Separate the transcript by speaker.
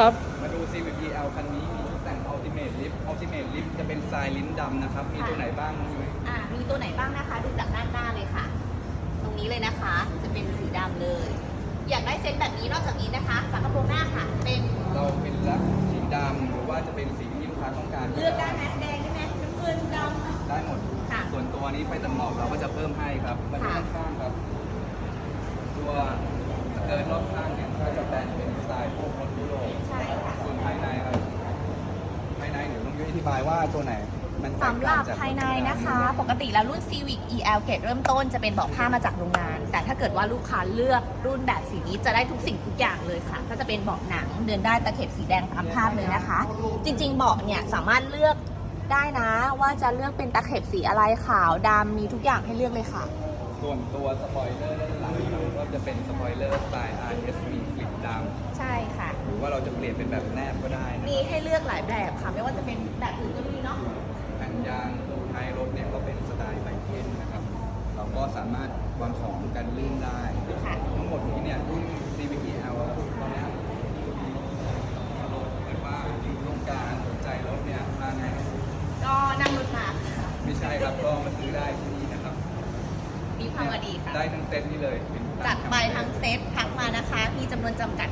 Speaker 1: ครับ
Speaker 2: มาดู Civic EL คันนี้มีชุดแต่ง Ultimate Lift Ultimate Lift จะเป็นทรายลิ้นดำนะครับ มีตัวไหนบ้างน้องยุ้ย
Speaker 3: อ่ามีตัวไหนบ้างนะคะ ดูจากด้านหน้าเลยค่ะ ตรงนี้เลยนะคะ จะเป็นสีดำเลย อยากได้เซตแบบนี้นอกจากนี้นะคะฝากระโปรงหน้าค่ะ เป็น
Speaker 2: เราเป็นลักสีดำหรือว่าจะเป็นสีที่ลูกค้าต้องการ
Speaker 3: เลือกได้ไหมแดงได้ไหมน้ำเงินดำ
Speaker 2: ได้หมด
Speaker 3: ค่ะ
Speaker 2: ส่วนตัวนี้ไฟตัดหมอกเราก็จะเพิ่มให้ครับมาดู
Speaker 3: ค่ะ
Speaker 2: ข้างๆครับ ธิบายว่าตัวไหน มันแตก
Speaker 3: สำห
Speaker 2: ต่า
Speaker 3: รั
Speaker 2: ง
Speaker 3: บ
Speaker 2: จาก
Speaker 3: ภายในนะคะ ปกติแล้วรุ่น Civic EL เกรดเริ่มต้นจะเป็นเบาะผ้ามาจากโรงงาน แต่ถ้าเกิดว่าลูกค้าเลือกรุ่นแบบสีนี้จะได้ทุกสิ่งทุกอย่างเลยค่ะ ก็จะเป็นเบาะหนังเดินได้ตะเข็บสีแดงตามภาพเลยนะคะ จริงๆเบาะเนี่ยสามารถเลือกได้นะ ว่าจะเลือกเป็นตะเข็บสีอะไรขาวดำมีทุกอย่างให้เลือกเลยค่ะ
Speaker 2: ส่วนตัวสปอยเลอร์ด้านหลังครับก็จะเป็นสปอยเลอร์สไตล์ RSV กลิปด
Speaker 3: ใช่ค่ะำ
Speaker 2: หรือ ว่าเราจะเปลี่ยนเป็นแบบแนบก็ได้นะ
Speaker 3: มีให้เลือกหลายแบบค่ะ ไม่ว่าจะเป็นแบบอื่นก็มีเนาะ
Speaker 2: แผ่นยางท้ายรถเนี่ยก็เป็นสไตล์ไบเคนนะครับ เราก็สามารถวางของกันลื่นได้
Speaker 3: ค่ะ
Speaker 2: ทั้งหมดนี้เนี่ยรุ่น CVT L ตอนเนี้ยรถหรือว่าอยู่โครงการสนใจรถเนี่ยมาไง
Speaker 3: ก็นั่งรถมาค่ะ
Speaker 2: ไม่ใช่ครับก็มาซื้อได้ที่นี่นะครับ
Speaker 3: มีความวดีค่ะ
Speaker 2: ได้ทั้งเซ็ตนี่เลยเป็น
Speaker 3: จัดไปทั้งเซตทักมานะคะ มีจำนวนจำกัดค่ะ